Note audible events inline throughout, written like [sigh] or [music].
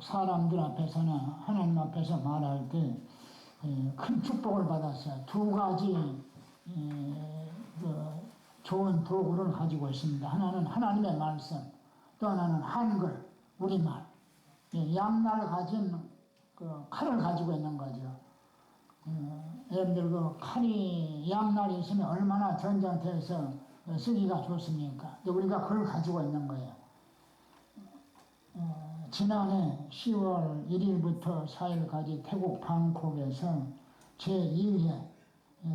사람들 앞에서나 하나님 앞에서 말할 때 큰 축복을 받았어요. 두 가지 에, 그 좋은 도구를 가지고 있습니다. 하나는 하나님의 말씀, 또 하나는 한글, 우리말. 예, 양날 가진 그 칼을 가지고 있는 거죠. 어, 여러분들 그 칼이 양날이 있으면 얼마나 전쟁터에서 쓰기가 좋습니까? 우리가 그걸 가지고 있는 거예요. 어, 지난해 10월 1일부터 4일까지 태국 방콕에서 제2회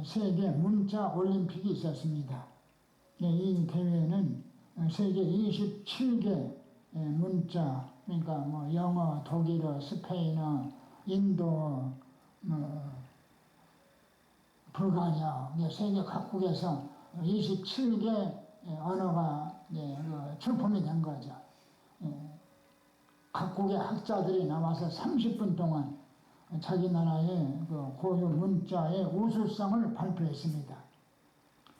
세계 문자 올림픽이 있었습니다. 예, 이 대회는 세계 27개 문자, 그러니까 뭐 영어, 독일어, 스페인어, 인도, 뭐 불가리아, 세계 각국에서 27개 언어가 그 출품이 된 거죠. 각국의 학자들이 나와서 30분 동안 자기 나라의 그 고유 문자의 우수성을 발표했습니다.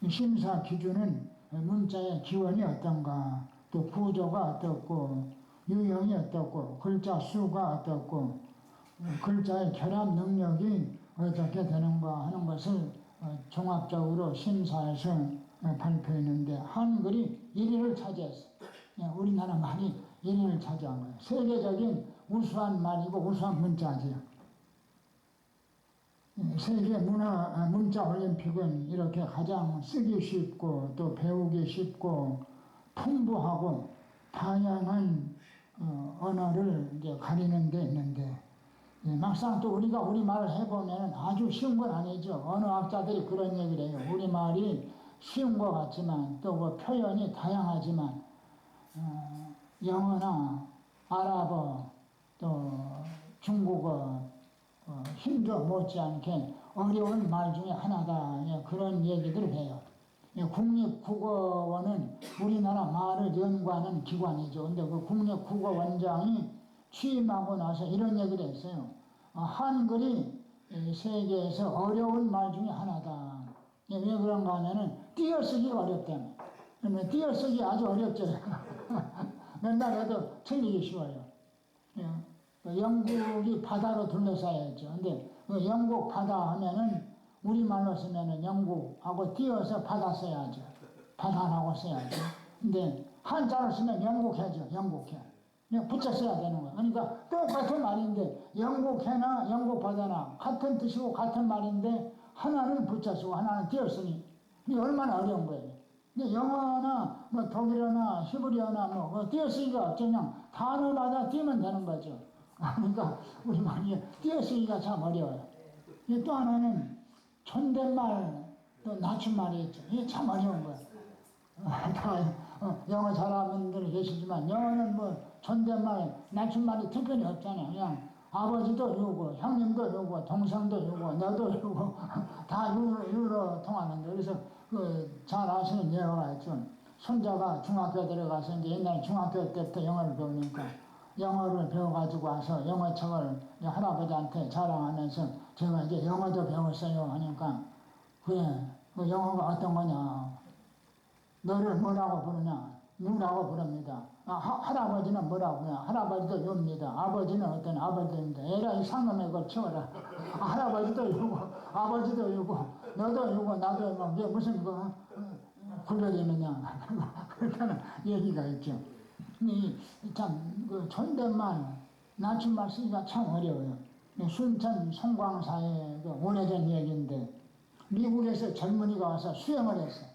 심사 기준은 문자의 기원이 어떤가, 또 구조가 어떻고, 유형이 어떻고, 글자 수가 어떻고, 글자의 결합 능력이 어떻게 되는가 하는 것을 어, 종합적으로 심사해서 어, 발표했는데 한글이 1위를 차지했어. 예, 우리나라 말이 1위를 차지한 거예요. 세계적인 우수한 말이고 우수한 문자지요. 예, 세계 문화 아, 문자 올림픽은 이렇게 가장 쓰기 쉽고 또 배우기 쉽고 풍부하고 다양한 어, 언어를 이제 가리는 데 있는데 예, 막상 또 우리가 우리말을 해보면 아주 쉬운 건 아니죠. 어느 학자들이 그런 얘기를 해요. 우리말이 쉬운 것 같지만 또그 표현이 다양하지만 어, 영어나 아랍어 또 중국어 어, 힌두 못지않게 어려운 말 중에 하나다. 예, 그런 얘기들을 해요. 예, 국립국어원은 우리나라 말을 연구하는 기관이죠. 근데 그 국립국어원장이 취임하고 나서 이런 얘기를 했어요. 어, 한글이 세계에서 어려운 말 중에 하나다. 왜 그런가 하면은 띄어쓰기가 어렵다며. 띄어쓰기 아주 어렵죠. [laughs] 맨날 해도 틀리기 쉬워요. 예. 그 영국이 바다로 둘러싸여 있죠. 근데 그 영국 바다 하면은 우리말로 쓰면은 영국하고 띄어서 바다 써야죠. 바다라고 써야죠. 근데 한자로 쓰면 영국해죠. 영국해. 그냥 붙여 써야 되는 거야. 그러니까 똑같은 말인데 영국해나 영국바다나 같은 뜻이고 같은 말인데 하나는 붙여 쓰고 하나는 띄어 쓰니 얼마나 어려운 거예요. 근데 영어나 뭐 독일어나 히브리어나 뭐 띄어 쓰기가 그냥 단어마다 띄면 되는 거죠. [laughs] 그러니까 우리 말이 띄어 쓰기가 참 어려워요. 또 하나는 존댓말 또 낮춤말이 있죠. 이게 참 어려운 거예요. [laughs] 다 어, 영어 잘하는 분들 계시지만 영어는 뭐 존댓말, 낮춤말이 특별히 없잖아요. 그냥 아버지도 유고, 형님도 유고, 동생도 유고, 너도 유고, [laughs] 다 유, 유로 통하는데, 그래서 그 잘 아시는 예가 있죠. 손자가 중학교 들어가서 이제 옛날 중학교 때부터 영어를 배우니까 영어를 배워가지고 와서 영어책을 할아버지한테 자랑하면서 제가 이제 영어도 배웠어요 하니까 그래, 그 영어가 어떤 거냐. 너를 뭐라고 부르냐? 누라고 부릅니다. 아, 할아버지는 뭐라고 그냥 할아버지도 엽니다. 아버지는 어떤 아버지입니다. 에라 이 상놈의 걸 치워라. 아, 할아버지도 유고 아버지도 유고 너도 유고 나도 유고 이게 무슨 그 굴러지느냐 [laughs] 그렇게는 얘기가 있죠. 이참그 존댓말 낮춤말 쓰기가 참 어려워요. 순천 송광사의 그 오래전 얘기인데 미국에서 젊은이가 와서 수영을 했어.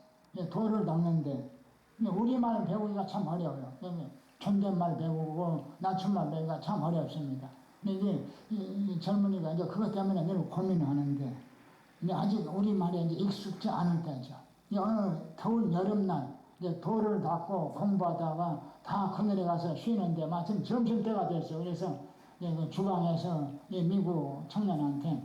돌을 닦는데 우리말 배우기가 참 어려워요. 존댓말 배우고 낮춤말 배우기가 참 어렵습니다. 근데 이제 이, 젊은이가 이제 그것 때문에 늘 고민하는데 이제 아직 우리말이 이제 익숙지 않을 때죠. 어느 더운 여름날 이제 돌을 닦고 공부하다가 다 그늘에 가서 쉬는데 마침 점심때가 됐어요. 그래서 그 주방에서 미국 청년한테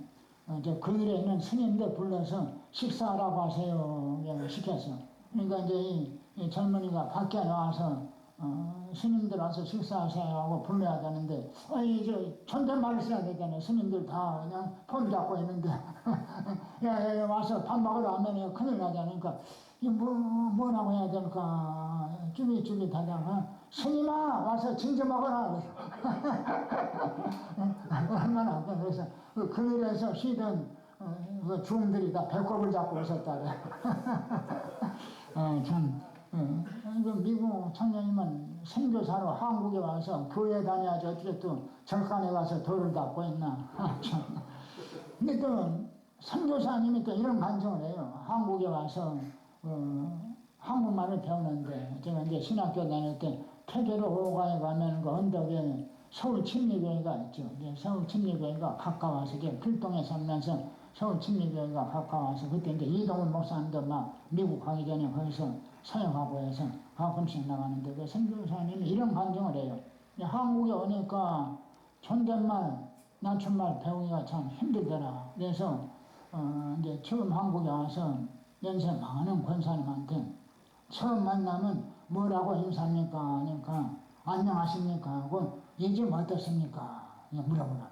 어, 저 그늘에 있는 스님들 불러서 식사하라고 하세요. 시켰어. 그러니까 이제 이 젊은이가 밖에 나와서 어, 스님들 와서 식사하세요 하고 불러야 되는데 아니 저 존댓말을 써야 되잖아요. 스님들 다 그냥 폰 잡고 있는데. [laughs] 야, 야 와서 밥 먹으러 하면 큰일 나잖아요. 그러니까 이 뭐, 뭐라고 해야 될까. 쭈깃쭈깃 하다가 스님아 와서 진저 먹어라. [laughs] 얼마나 그래서 그 그늘에서 쉬던 어, 그 중들이 다 배꼽을 잡고 있었다래 [laughs] 어, 참 어, 그 미국 청년이면 선교사로 한국에 와서 교회 다녀야지 어떻게 또 절간에 가서 돌을 닦고 있나. [laughs] 근데 또 선교사님이 또 이런 간증을 해요 한국에 와서 어, 한국말을 배우는데 제가 이제 신학교 다닐 때 태계로 오가에 가면 그 언덕에 서울 침례교회가 있죠. 서울 침례교회가 가까워서 이제 필동에 살면서 서울 침례교회가 가까워서 그때 이제 이동훈 목사님도 막 미국 가기 전에 거기서 사역하고 해서 가끔씩 나가는데 그 선교사님이 이런 간증을 해요. 한국에 오니까 존댓말, 낮춤말 배우기가 참 힘들더라. 그래서 어 이제 처음 한국에 와서 연세 많은 권사님한테 처음 만나면 뭐라고 인사합니까? 하니까 안녕하십니까? 하고 요즘 어떻습니까? 그냥 물어보라.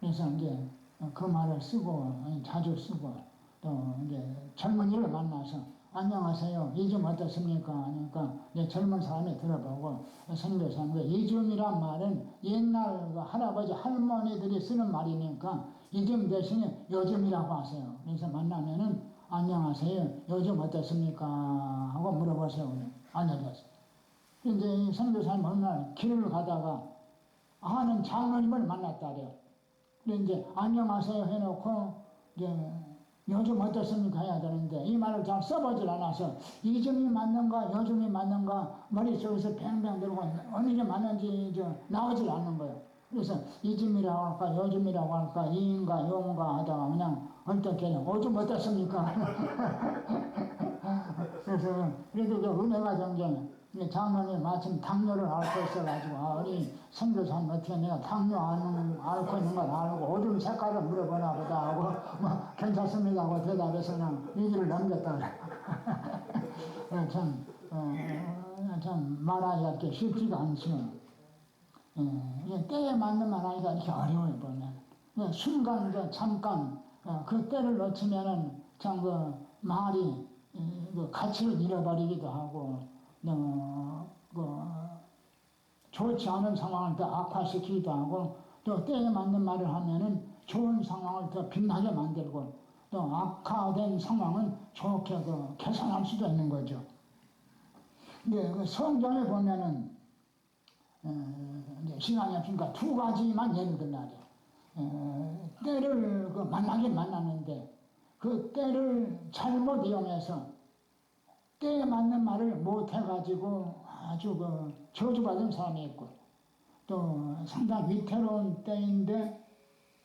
그래서 이제 그 말을 쓰고 자주 쓰고 또 이제 젊은이를 만나서 안녕하세요. 요즘 어떻습니까? 하니까 이제 젊은 사람이 들어보고 선교사님 요즘이란 말은 옛날 그 할아버지 할머니들이 쓰는 말이니까 요즘 대신에 요즘이라고 하세요. 그래서 만나면은 안녕하세요. 요즘 어떻습니까? 하고 물어보세요. 이제 이 선교사님 어느 날 길을 가다가 아는 장로님을 만났다래요. 근데 이제 안녕하세요 해놓고 이제 요즘 어떻습니까 해야 되는데 이 말을 잘 써보질 않아서 이점이 맞는가 요즘이 맞는가 머릿속에서 뱅뱅 들고 어느 게 맞는지 저 나오질 않는 거예요. 그래서 이즘이라고 할까 요즘이라고 할까 이인가 용가 하다가 그냥 어떻게 오줌 어떻습니까? [laughs] 그래서 그래도 그 은혜가 정 경 장로님 마침 당뇨를 앓고 있어가지고 아, 우리 선교사님 어떻게 내가 당뇨 안, 앓고 있는 걸 알고 오줌 색깔을 물어보나 보다 하고 뭐 괜찮습니다 하고 대답해서 그냥 위기를 넘겼다 그래. [laughs] 참, 어, 참 말하기가 이렇게 쉽지가 않죠. 예, 때에 맞는 말하기가 이렇게 어려워요 보면 예, 순간 그 잠깐 어, 그 때를 놓치면은 참 그 말이 그 가치를 잃어버리기도 하고 어, 그 좋지 않은 상황을 더 악화시키기도 하고 또 때에 맞는 말을 하면은 좋은 상황을 더 빛나게 만들고 또 악화된 상황은 좋게 그 개선할 수도 있는 거죠. 근데 그 성경에 보면은 어, 이제 시간이 없으니까 두 가지만 예를 들나요. 어, 때를 그 만나긴 만났는데 그 때를 잘못 이용해서 때에 맞는 말을 못 해가지고 아주 그 저주받은 사람이 있고 또 상당히 위태로운 때인데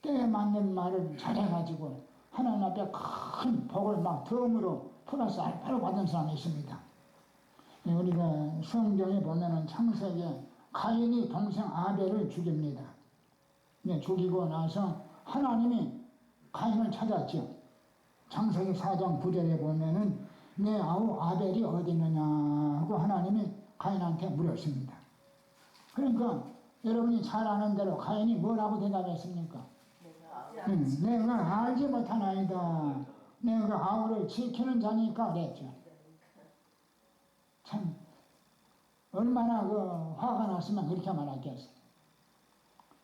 때에 맞는 말을 잘해가지고 하나님 앞에 큰 복을 막 덤으로 플러스 알파로 받은 사람이 있습니다. 우리가 성경에 보면은 창세기에 가인이 동생 아벨을 죽입니다. 네, 죽이고 나서 하나님이 가인을 찾았죠. 창세기 4장 9절에 보면은 내 아우 아벨이 어디 있느냐 하고 하나님이 가인한테 물었습니다. 그러니까 여러분이 잘 아는 대로 가인이 뭐라고 대답했습니까? 음, 내가 알지 못하나이다. 내가 아우를 지키는 자니까 그랬죠. 참 얼마나 그 화가 났으면 그렇게 말하겠어.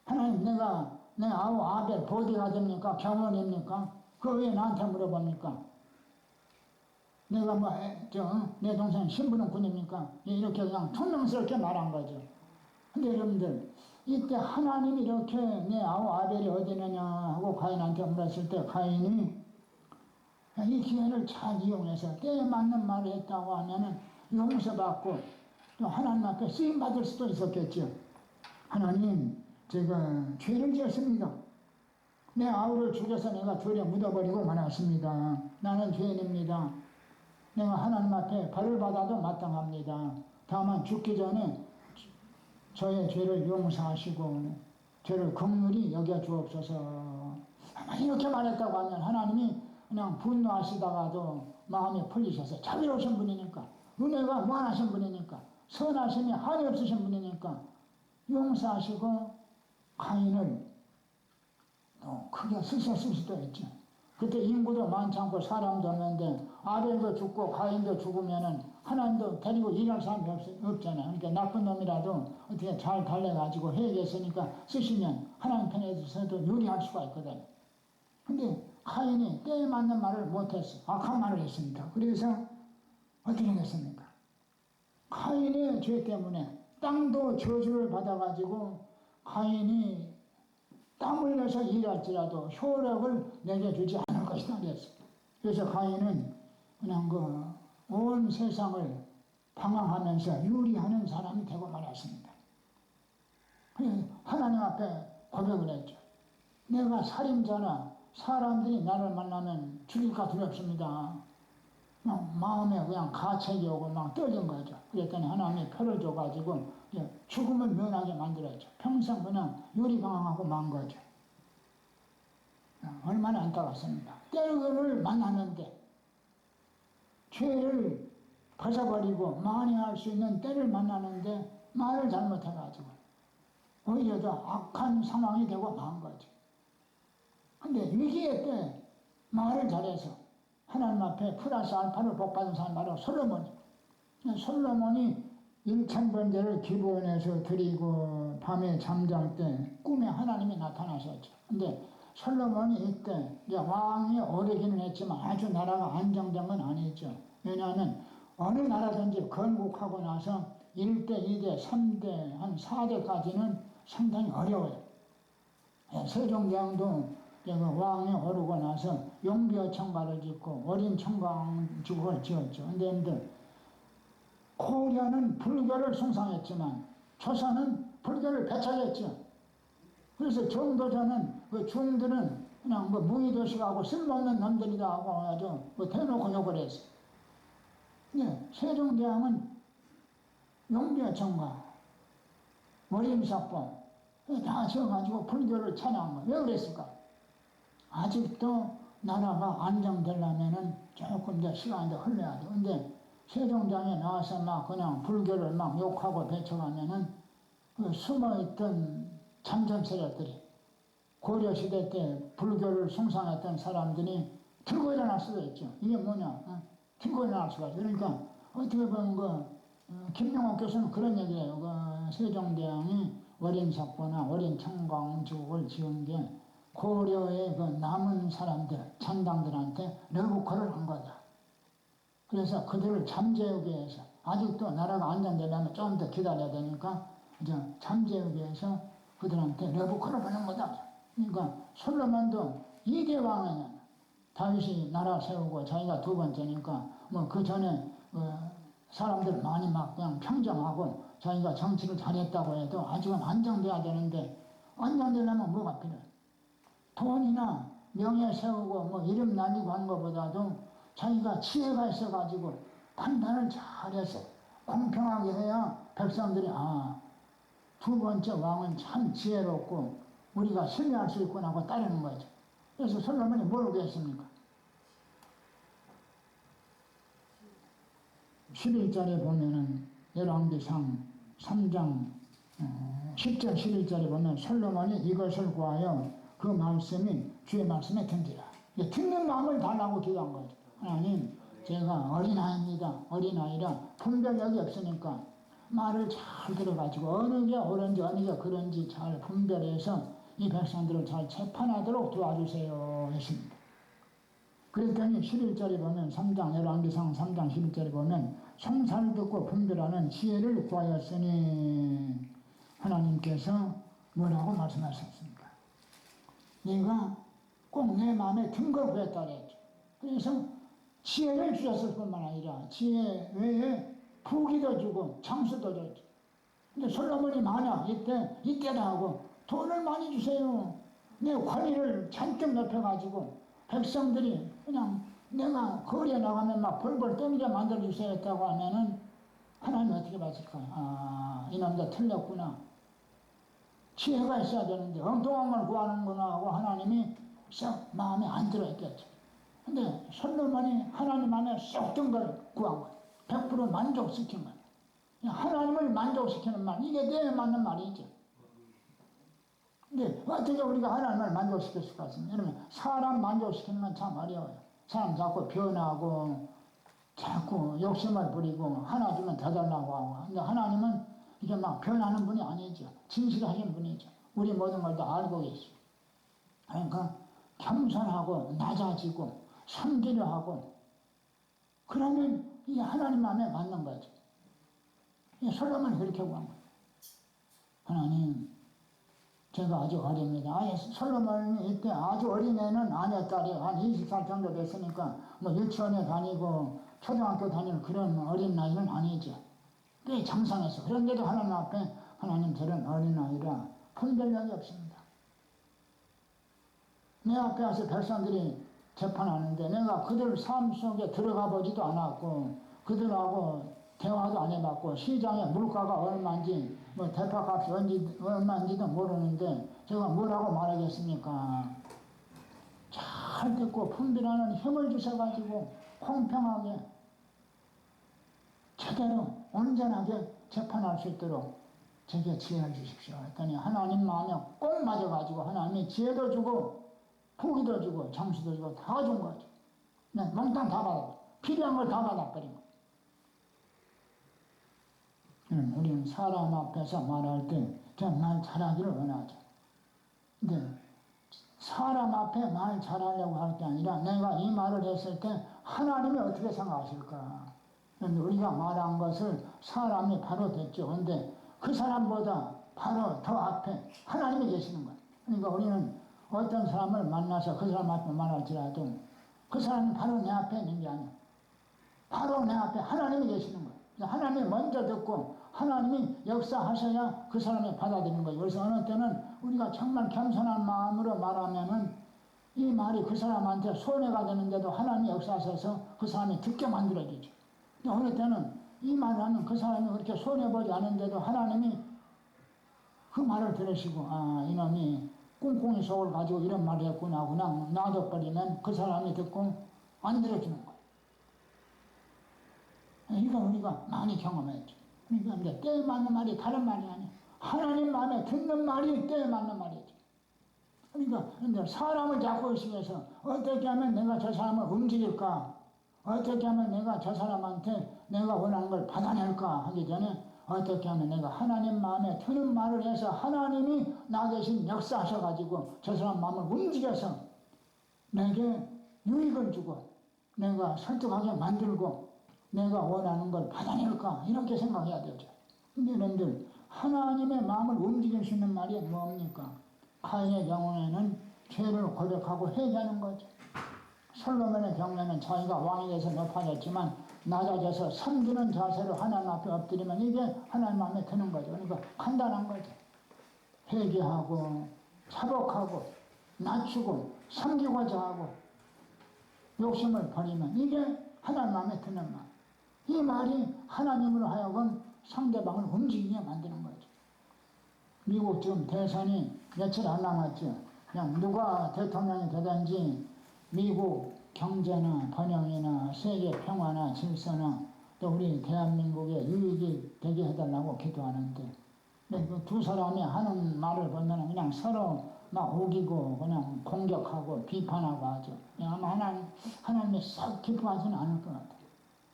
하나님 내가 내 아우 아벨 보디가 됩니까? 병원입니까? 그왜 나한테 물어봅니까? 내가 뭐, 저, 내 동생 신부는 군입니까? 이렇게 그냥 퉁명스럽게 말한 거죠. 근데 여러분들, 이때 하나님이 이렇게 내 아우 아벨이 어디 있느냐 하고 가인한테 물었을 때 가인이 이 기회를 잘 이용해서 때에 맞는 말을 했다고 하면은 용서받고 또 하나님 앞에 쓰임 받을 수도 있었겠죠. 하나님, 제가 죄를 지었습니다. 내 아우를 죽여서 내가 들에 묻어버리고 말았습니다. 나는 죄인입니다. 내가 하나님 앞에 벌을 받아도 마땅합니다. 다만 죽기 전에 저의 죄를 용서하시고 죄를 극률히 여겨 주옵소서. 아마 이렇게 말했다고 하면 하나님이 그냥 분노하시다가도 마음이 풀리셔서 자비로우신 분이니까 은혜가 무한하신 분이니까 선하심이 한이 없으신 분이니까 용서하시고 가인을 또 크게 쓰셨을 수도 있죠. 그때 인구도 많지 않고 사람도 없는데 아벨도 죽고 가인도 죽으면은 하나님도 데리고 일할 사람이 없, 없잖아. 그러니까 나쁜 놈이라도 어떻게 잘 달래가지고 회개했으니까 쓰시면 하나님 편에 서도 유리할 수가 있거든. 근데 카인이 때에 맞는 말을 못했어. 악한 말을 했습니다. 그래서 어떻게 됐습니까? 카인의 죄 때문에 땅도 저주를 받아가지고 카인이 땀 흘려서 일할지라도 효력을 내게 주지 않을 것이다. 그래서 가인은 그냥 그 온 세상을 방황하면서 유리하는 사람이 되고 말았습니다. 하나님 앞에 고백을 했죠. 내가 살인자나 사람들이 나를 만나면 죽일까 두렵습니다. 막 마음에 그냥 가책이 오고 막 떨린 거죠. 그랬더니 하나님이 표를 줘가지고 죽음을 면하게 만들었죠. 평생 그냥 유리방황하고 만 거죠. 어, 얼마나 안타깝습니다. 때를 만나는데 죄를 벗어버리고 만회할 수 있는 때를 만나는데 말을 잘못해가지고 오히려 더 악한 상황이 되고 만 거죠. 근데 위기의 때 말을 잘해서 하나님 앞에 플러스 알파를 복받은 사람 바로 솔로몬이. 솔로몬이 1천 번제를 기부원에서 드리고 밤에 잠잘 때 꿈에 하나님이 나타나셨죠. 근데 솔로몬이 이때 이제 왕이 오르기는 했지만 아주 나라가 안정된 건 아니죠. 왜냐하면 어느 나라든지 건국하고 나서 1대, 2대, 3대, 한 4대까지는 상당히 어려워요. 예, 세종대왕도 그 왕이 오르고 나서 용비어 청가를 짓고 어린 청강죽을 지었죠. 근데 고려는 불교를 숭상했지만 조선은 불교를 배척했죠. 그래서 정도전은 그 중들은 그냥 뭐 무의도식하고 쓸모없는 놈들이다 하고 아주 뭐 대놓고 욕을 했어. 네, 세종대왕은 용비어 청가, 월임사법 다 지어가지고 불교를 찬양한 거왜 그랬을까? 아직도 나라가 안정되려면은 조금 더 시간이 더 흘러야 돼. 근데 세종장에 나와서 막 그냥 불교를 막 욕하고 배척하면은 그 숨어있던 참전 세력들이 고려시대 때 불교를 숭상했던 사람들이 들고 일어날 수가 있죠. 이게 뭐냐? 어? 들고 일어날 수가 있죠. 그러니까 어떻게 보면 그 어, 김용옥 교수는 그런 얘기예요. 그 세종대왕이 어린삭보나 어린 청광죽을 지은 게 고려의 그 남은 사람들, 잔당들한테 러브콜을 한 거다. 그래서 그들을 잠재우기 위해서 아직도 나라가 안정되려면 좀 더 기다려야 되니까 이제 잠재우기 위해서 그들한테 러브콜을 보낸 거다. 그러니까 솔로몬도 이대 왕이냐. 다윗이 나라 세우고 자기가 두 번째니까 뭐 그 전에 어 사람들 많이 막 그냥 평정하고 자기가 정치를 잘했다고 해도 아직은 안정돼야 되는데 안정되려면 뭐가 필요해? 돈이나 명예 세우고 뭐 이름 날리고 하는 것보다도 자기가 지혜가 있어가지고 판단을 잘해서 공평하게 해야 백성들이 아, 두 번째 왕은 참 지혜롭고 우리가 신뢰할 수 있구나 하고 따르는 거죠. 그래서 솔로몬이 뭘 구했습니까? 11절에 보면은 열왕기상 3장 10절 11절에 보면 솔로몬이 이것을 구하여 그 말씀이 주의 말씀에 든지라. 듣는 마음을 달라고 기도한 거죠. 하나님, 제가 어린아이입니다. 어린아이라 분별력이 없으니까 말을 잘 들어가지고 어느 게 옳은지 어느 게 그런지 잘 분별해서 이 백성들을 잘 재판하도록 도와주세요 했습니다. 그랬더니 11절에 보면 3장 열왕기상 3장 11절에 보면 성사를 듣고 분별하는 지혜를 구하였으니 하나님께서 뭐라고 말씀하셨습니까? 네가 꼭 내 마음에 든걸 구했다 그랬죠. 그래서 지혜를 주셨을 뿐만 아니라 지혜 외에 부기도 주고 장수도 줬죠. 근데 솔로몬이 만약 이때 이때다 하고 돈을 많이 주세요. 내 권위를 잔뜩 높여가지고 백성들이 그냥 내가 거리에 나가면 막 벌벌 떠미게 만들어주세요 했다고 하면은 하나님 어떻게 봤을까요? 아, 이놈들 틀렸구나. 지혜가 있어야 되는데 엉뚱한 걸 구하는구나 하고 하나님이 썩 마음에 안 들어있겠죠. 근데 솔로몬이 하나님 안에 쏙든걸 구한 거예요. 100% 만족시킨 거예요. 하나님을 만족시키는 말, 이게 내 맞는 말이죠. 근데 어떻게 우리가 하나님을 만족시킬 수가 있습니까? 여러분 사람 만족시키는 건 참 어려워요. 사람 자꾸 변하고 자꾸 욕심을 부리고 하나 주면 더 달라고 하고 근데 하나님은 이게 막 변하는 분이 아니죠. 진실하신 분이죠. 우리 모든 걸 다 알고 계시죠. 그러니까 겸손하고 낮아지고 섬기려 하고 그러면 이 하나님 마음에 맞는 거죠. 이 솔로몬이 그렇게 구한 거예요. 하나님 제가 아주 어립니다. 아니, 솔로몬이 이때 아주 어린 애는 아니었다리 한 20살 정도 됐으니까 뭐 유치원에 다니고 초등학교 다니는 그런 어린 나이는 아니죠. 꽤 장성했어. 그런데도 하나님 앞에 하나님 저런 어린 아이라 분별력이 없습니다. 내 앞에 와서 백성들이 재판하는데 내가 그들 삶 속에 들어가 보지도 않았고 그들하고 대화도 안 해봤고 시장에 물가가 얼마인지 뭐 대파값이 언지, 얼마인지도 모르는데 제가 뭐라고 말하겠습니까? 잘 듣고 분별하는 힘을 주셔가지고 공평하게 제대로 온전하게 재판할 수 있도록 제게 지혜를 주십시오. 했더니 하나님 마음에 꼭 맞아가지고 하나님이 지혜도 주고 포기도 주고 장수도 주고 다 준 거죠. 네, 몽땅 다 받아. 필요한 걸 다 받아버린 거. 음, 우리는 사람 앞에서 말할 때 정말 잘하기를 원하죠. 근데 사람 앞에 말 잘하려고 할 게 아니라 내가 이 말을 했을 때 하나님이 어떻게 생각하실까? 그런데 우리가 말한 것을 사람이 바로 됐죠. 근데 그 사람보다 바로 더 앞에 하나님이 계시는 거예요. 그러니까 우리는 어떤 사람을 만나서 그 사람 앞에 말할지라도 그 사람이 바로 내 앞에 있는 게 아니야. 바로 내 앞에 하나님이 계시는 거예요. 하나님이 먼저 듣고 하나님이 역사하셔야 그 사람이 받아들이는 거예요. 그래서 어느 때는 우리가 정말 겸손한 마음으로 말하면은 이 말이 그 사람한테 손해가 되는데도 하나님이 역사하셔서 그 사람이 듣게 만들어주죠. 어느 때는 이 말을 하면 그 사람이 그렇게 손해보지 않은데도 하나님이 그 말을 들으시고 아 이놈이 꿍꿍이 속을 가지고 이런 말을 했구나 그냥 놔둬버리면 그 사람이 듣고 안 들어주는 거예요. 이거 우리가 많이 경험했죠. 그러니까 때에 맞는 말이 다른 말이 아니에요. 하나님 마음에 듣는 말이 때에 맞는 말이죠. 그러니까 사람을 잡고 있으면서 어떻게 하면 내가 저 사람을 움직일까? 어떻게 하면 내가 저 사람한테 내가 원하는 걸 받아낼까 하기 전에 어떻게 하면 내가 하나님 마음에 드는 말을 해서 하나님이 나 대신 역사하셔가지고 저 사람 마음을 움직여서 내게 유익을 주고 내가 설득하게 만들고 내가 원하는 걸 받아낼까 이렇게 생각해야 되죠. 근데 여러분들 하나님의 마음을 움직일 수 있는 말이 뭡니까? 카인의 경우에는 죄를 고백하고 회개하는 거죠. 솔로몬의 경우에는 자기가 왕이 돼서 높아졌지만 낮아져서 섬기는 자세로 하나님 앞에 엎드리면 이게 하나님 마음에 드는 거죠. 그러니까 간단한 거죠. 회개하고 차복하고 낮추고 섬기고자 하고 욕심을 버리면 이게 하나님 마음에 드는 말. 이 말이 하나님으로 하여금 상대방을 움직이게 만드는 거죠. 미국 지금 대선이 며칠 안 남았죠. 그냥 누가 대통령이 되든지 미국 경제나 번영이나 세계 평화나 질서나 또 우리 대한민국의 유익이 되게 해달라고 기도하는데 근데 그 두 사람이 하는 말을 보면 그냥 서로 막 우기고 그냥 공격하고 비판하고 하죠. 아마 하나님, 하나님이 썩 기뻐하지는 않을 것 같아요.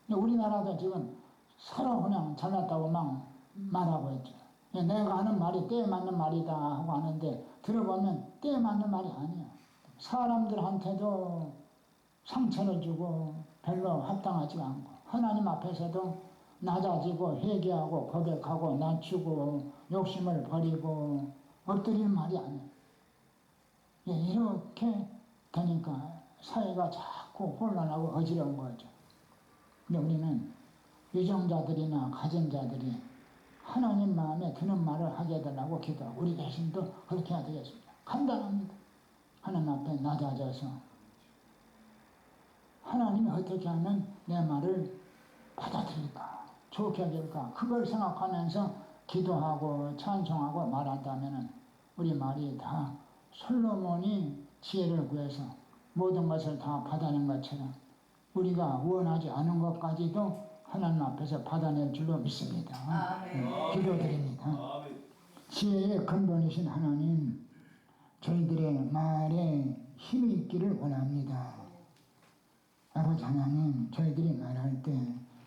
우리나라도 지금 서로 그냥 잘났다고 막 말하고 있죠. 내가 하는 말이 때에 맞는 말이다 하고 하는데 들어보면 때에 맞는 말이 아니야. 사람들한테도 상처를 주고 별로 합당하지 않고 하나님 앞에서도 낮아지고 회개하고 고백하고 낮추고 욕심을 버리고 엎드리는 말이 아니야. 이렇게 되니까 사회가 자꾸 혼란하고 어지러운 거죠. 근데 우리는 유정자들이나 가정자들이 하나님 마음에 드는 말을 하게 해달라고 기도하고 우리 자신도 그렇게 해야 되겠습니다. 간단합니다. 하나님 앞에 낮아져서 하나님이 어떻게 하면 내 말을 받아들일까 좋게 해줄까 그걸 생각하면서 기도하고 찬송하고 말한다면 우리 말이 다 솔로몬이 지혜를 구해서 모든 것을 다 받아낸 것처럼 우리가 원하지 않은 것까지도 하나님 앞에서 받아낼 줄로 믿습니다. 아멘. 기도드립니다. 지혜의 근본이신 하나님, 저희들의 말에 힘이 있기를 원합니다. 아버지 하나님, 저희들이 말할 때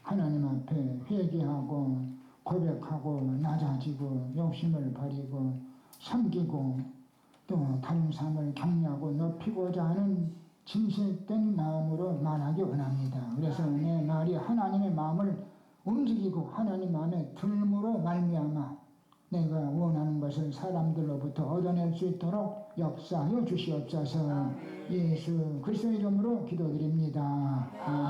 하나님 앞에 회개하고 고백하고 낮아지고 욕심을 버리고 섬기고 또 다른 사람을 격려하고 높이고자 하는 진실된 마음으로 말하기 원합니다. 그래서 내 말이 하나님의 마음을 움직이고 하나님 마음에 들음으로 말미암아 내가 원하는 것을 사람들로부터 얻어낼 수 있도록 역사하여 주시옵소서. 예수 그리스도의 이름으로 기도드립니다. 아멘.